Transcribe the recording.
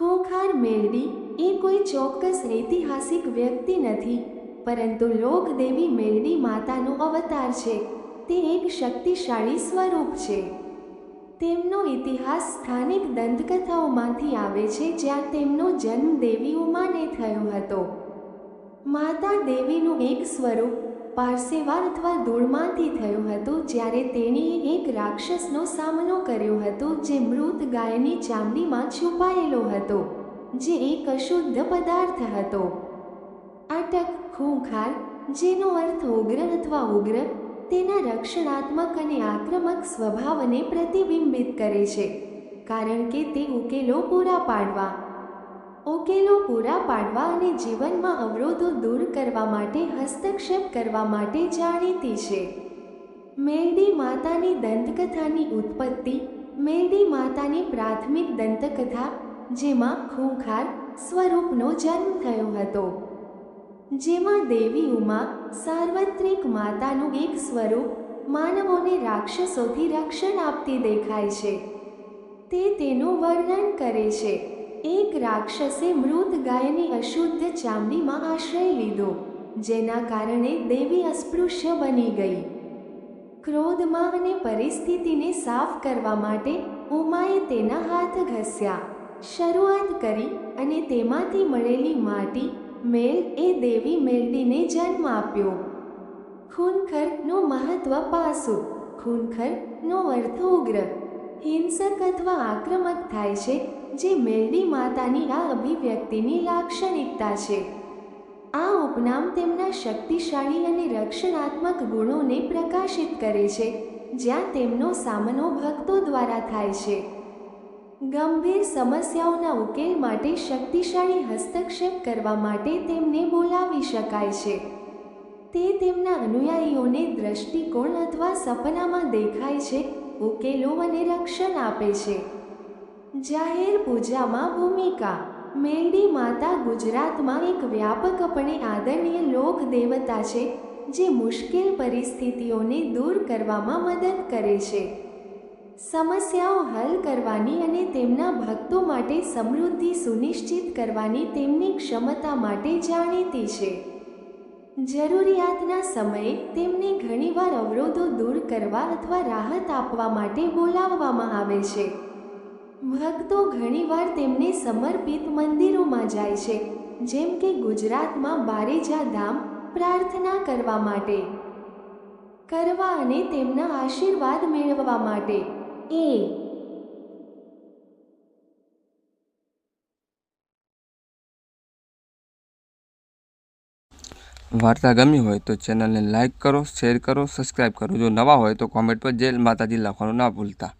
ખોખાર મેલડી એ કોઈ ચોક્કસ ઐતિહાસિક વ્યક્તિ નથી, પરંતુ લોકદેવી મેલડી માતાનું અવતાર છે. તે એક શક્તિશાળી સ્વરૂપ છે. તેમનો ઇતિહાસ સ્થાનિક દંતકથાઓમાંથી આવે છે જ્યાં તેમનો જન્મ દેવી ઉમાને થયો હતો. માતા દેવીનું એક સ્વરૂપ પારસેવા અથવા ધૂળમાંથી થયું હતું, જ્યારે તેણીએ એક રાક્ષસનો સામનો કર્યો હતો, જે મૃત ગાયની ચામડીમાં છુપાયેલો હતો, જે એક અશુદ્ધ પદાર્થ હતો. આટક ખૂંખાર, જેનો અર્થ ઉગ્ર અથવા ઉગ્ર, તેના રક્ષણાત્મક અને આક્રમક સ્વભાવને પ્રતિબિંબિત કરે છે, કારણ કે તે ઉકેલો પૂરા પાડવા ઉકેલો પૂરા પાડવા અને જીવનમાં અવરોધો દૂર કરવા માટે હસ્તક્ષેપ કરવા માટે જાણીતી છે. મેરડી માતાની દંતકથાની ઉત્પત્તિ મેરડી માતાની પ્રાથમિક દંતકથા, જેમાં ખૂંખાર સ્વરૂપનો જન્મ થયો હતો. જેમાં દેવી ઉમા સાર્વત્રિક માતાનું એક સ્વરૂપ માનવોને રાક્ષસોથી રક્ષણ આપતી દેખાય છે. તે તેનું વર્ણન કરે છે. એક રાક્ષસે મૃત ગાયની અશુદ્ધ ચામડીમાં આશ્રય લીધો, જેના કારણે દેવી અસ્પૃશ્ય બની ગઈ. ક્રોધમાં અને પરિસ્થિતિને સાફ કરવા માટે ઉમાએ તેના હાથ ઘસ્યા. શરૂઆત કરી અને તેમાંથી મળેલી માટી, મેલ એ દેવી મેલડીને જન્મ આપ્યો. ખૂનખરનું મહત્વ પાસું, ખૂનખરનો અર્થ ઉગ્ર. હિંસક અથવા આક્રમક થાય છે, જે મેરડી માતાની આ અભિવ્યક્તિની લાક્ષણિકતા છે. આ ઉપનામ તેમના શક્તિશાળી અને રક્ષણાત્મક ગુણોને પ્રકાશિત કરે છે, જ્યાં તેમનો સામનો ભક્તો દ્વારા થાય છે. ગંભીર સમસ્યાઓના ઉકેલ માટે શક્તિશાળી હસ્તક્ષેપ કરવા માટે તેમને બોલાવી શકાય છે. તે તેમના અનુયાયીઓને દ્રષ્ટિકોણ અથવા સપનામાં દેખાય છે ઉકેલો અને રક્ષણ આપે છે. જાહેર પૂજામાં ભૂમિકા. મેરડી માતા ગુજરાતમાં એક વ્યાપકપણે આદરણીય લોક દેવતા છે, જે મુશ્કેલ પરિસ્થિતિઓને દૂર કરવામાં મદદ કરે છે. સમસ્યાઓ હલ કરવાની અને તેમના ભક્તો માટે સમૃદ્ધિ સુનિશ્ચિત કરવાની તેમની ક્ષમતા માટે જાણીતી છે. જરૂરિયાતના સમયે તેમને ઘણીવાર અવરોધો દૂર કરવા અથવા રાહત આપવા માટે બોલાવવામાં આવે છે. ભક્તો ઘણીવાર તેમને સમર્પિત મંદિરોમાં જાય છે, જેમ કે ગુજરાતમાં બારેજા ધામ પ્રાર્થના કરવા માટે, કરવા અને તેમના આશીર્વાદ મેળવવા માટે. એ વાર્તા ગમી હોય તો ચેનલને લાઇક કરો, શેર કરો સબસ્ક્રાઈબ કરો. જો નવા હોય તો કોમેન્ટ પર જય માતાજી લખવાનું ના ભૂલતા.